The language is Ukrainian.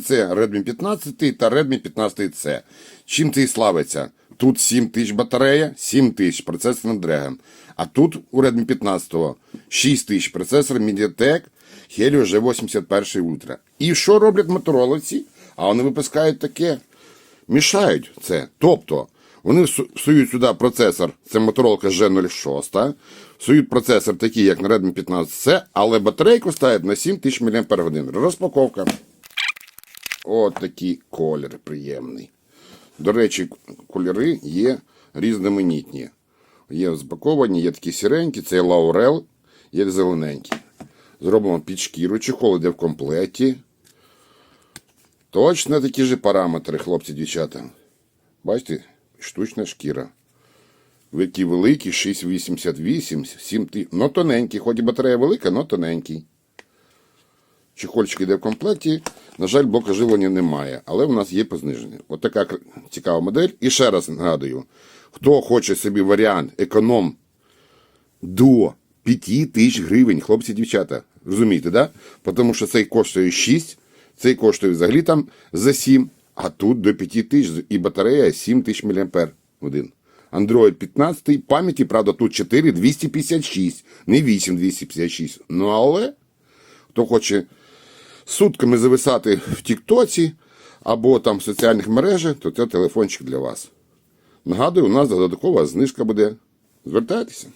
Це Redmi 15 та Redmi 15C. Чим це і славиться? Тут 7 тисяч батарея, 7 тисяч процесор Snapdragon. А тут у Redmi 15 6 тисяч процесор MediaTek Helio G81 Ultra. І що роблять моторолиці? А вони випускають таке. Мішають це. Тобто, вони всують сюди процесор, це моторолка G06, всують процесор такий, як на Redmi 15C, але батарейку ставлять на 7000 мАч. Розпаковка. От такий колір приємний. До речі, кольори є різноманітні. Є збаковані, є такі сіренькі, це лаурел, є зелененькі. Зроблено під шкіру, чехол йде в комплекті. Точно такі ж параметри, хлопці, дівчата. Бачите, штучна шкіра. Такі великі, 6,88, 7 ти... Ну, тоненький, хоч і батарея велика, але тоненький. Чехольчик йде в комплекті. На жаль, блока живлення немає, але в нас є по зниженню. От така цікава модель. І ще раз нагадую: хто хоче собі варіант економ до 5 тисяч гривень, хлопці дівчата. Розумієте, да? Тому що цей коштує 6, цей коштує взагалі там за 7, а тут до 5 тисяч і батарея 7 тисяч мАч один. Android 15, пам'яті, правда, тут 4 256, не 8 256. Ну але хто хоче сутками зависати в Тіктоці або там в соціальних мережах, то це телефончик для вас. Нагадую, у нас додаткова знижка буде. Звертайтеся.